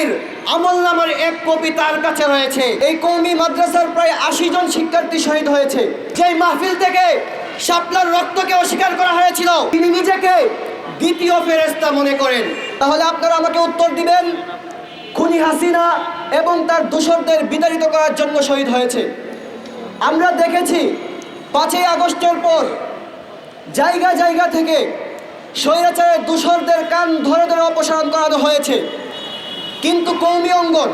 ব্যক্তির আমল নামার এক কপি তার কাছে রয়েছে। এই কৌমি মাদ্রাসার প্রায় আশি জন শিক্ষার্থী শহীদ হয়েছে। যেই মাহফিল থেকে শাপলার রক্তকে অস্বীকার করা হয়েছিল, তিনি নিজেকে দ্বিতীয় ফেরেস্তা মনে করেন। তাহলে আপনারা আমাকে উত্তর দিবেন, খুনি হাসিনা এবং তার দূষরদের বিতাড়িত করার জন্য শহীদ হয়েছে। আমরা দেখেছি, পাঁচই আগস্টের পর জায়গা জায়গা থেকে স্বৈরাচারের দূষরদের কান ধরে ধরে অপসারণ করানো হয়েছে। কিন্তু কৌমি অঙ্গন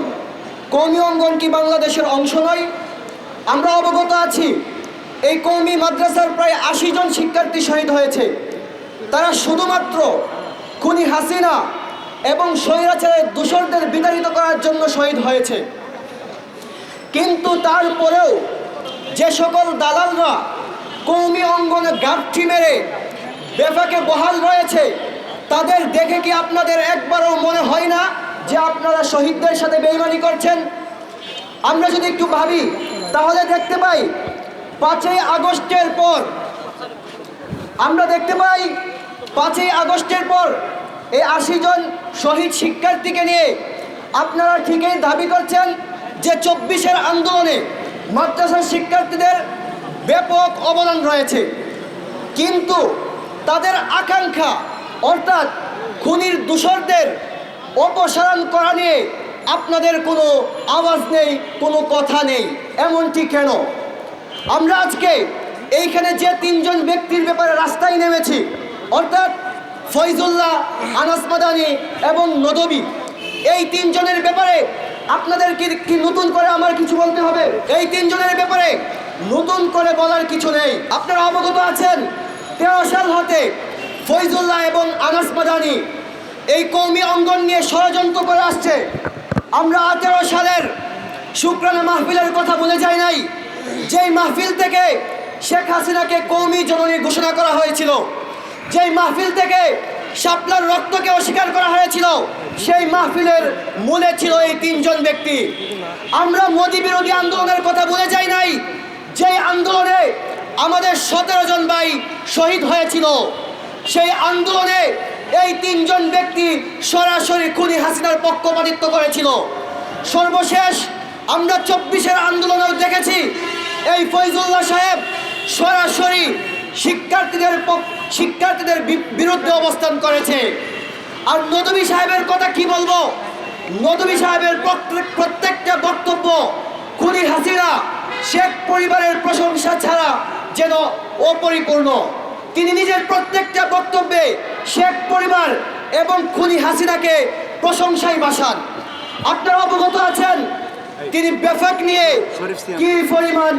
কৌমি অঙ্গন কি বাংলাদেশের অংশ নয়? আমরা অবগত আছি, এই কৌমি মাদ্রাসার প্রায় আশি জন শিক্ষার্থী শহীদ হয়েছে। তারা শুধুমাত্র খুনি হাসিনা এবং স্বৈরাচারের দূষণদের বিতাড়িত করার জন্য শহীদ হয়েছে। কিন্তু তারপরেও যে সকল দালালরা কৌমি অঙ্গনে গাঁঠি মেরে বেফাকে বহাল রয়েছে, তাদের দেখে কি আপনাদের একবারও মনে হয় না? যে আপনারা শহীদদের সাথে বেইমানি করছেন, আমরা যদি একটু ভাবি, তাহলে দেখতে পাই, পাঁচই আগস্টের পর, আমরা দেখতে পাই, পাঁচই আগস্টের পর এই আশি জন শহীদ শিক্ষার্থীকে নিয়ে আপনারা ঠিকই দাবি করছেন যে চব্বিশের আন্দোলনে মাদ্রাসার শিক্ষার্থীদের ব্যাপক অবদান রয়েছে। কিন্তু তাদের আকাঙ্ক্ষা, অর্থাৎ খুনির দূষরদের অপসারণ করা নিয়ে আপনাদের কোনো আওয়াজ নেই, কোনো কথা নেই। এমনটি কেন? আমরা আজকে এইখানে যে তিনজন ব্যক্তির ব্যাপারে রাস্তায় নেমেছি, অর্থাৎ ফয়জুল্লাহ, আনাস মাদানি এবং নদবী, এই তিনজনের ব্যাপারে আপনাদের কি নতুন করে আমার কিছু বলতে হবে? এই তিনজনের ব্যাপারে নতুন করে বলার কিছু নেই। আপনারা অবগত আছেন? তেরো সাল হতে ফয়জুল্লাহ এবং আনাস মাদানি এই কৌমি অঙ্গন নিয়ে ষড়যন্ত্র করে আসছে। আমরা আঠেরো সালের শুক্রানা মাহফিলের কথা বলে যাই নাই। যেই মাহফিল থেকে শেখ হাসিনাকে কৌমি জননী ঘোষণা করা হয়েছিল, যেই মাহফিল থেকে শাপলার রক্তকে অস্বীকার করা হয়েছিল, সেই মাহফিলের মূলে ছিল এই তিনজন ব্যক্তি। আমরা মোদী বিরোধী আন্দোলনের কথা বলে যাই নাই, যেই আন্দোলনে আমাদের সতেরো জন ভাই শহীদ হয়েছিল, সেই আন্দোলনে এই তিনজন ব্যক্তি সরাসরি খুনি হাসিনার পক্ষপাতিত্ব করেছিল। সর্বশেষ আমরা চব্বিশের আন্দোলনেও দেখেছি, এই ফৈজুল্লাহ সাহেব সরাসরি শিক্ষার্থীদের শিক্ষার্থীদের বিরুদ্ধে অবস্থান করেছে। আর নদবী সাহেবের কথা কি বলব? নদবী সাহেবের প্রত্যেক- প্রত্যেকটা বক্তব্য খুনি হাসিনা, শেখ পরিবারের প্রশংসা ছাড়া যেন অপরিপূর্ণ। তিনি নিজের প্রত্যেকটা বক্তব্যে শেখ পরিবার এবং খুনি হাসিনাকে প্রশংসায় বাসান আপনারা অবগত আছেন তিনি বেফাক নিয়ে কি পরিমাণ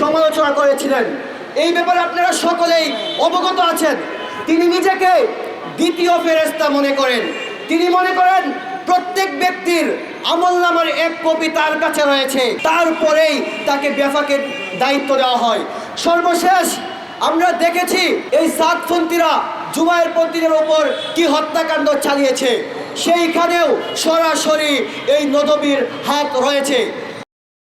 সমালোচনা করেছিলেন? এই ব্যাপারে আপনারা সকলেই অবগত আছেন। তিনি নিজেকে দ্বিতীয় ফেরেস্তা মনে করেন। তিনি মনে করেন প্রত্যেক ব্যক্তির আমল নামার এক কপি তার কাছে রয়েছে। তারপরেই তাকে বেফাকের দায়িত্ব দেওয়া হয়। সর্বশেষ আমরা দেখেছি এই সাতপন্থীরা জুবাইর পন্থীদের ওপর কি হত্যাকাণ্ড চালিয়েছে? সেইখানেও সরাসরি এই নদবীর হাত রয়েছে।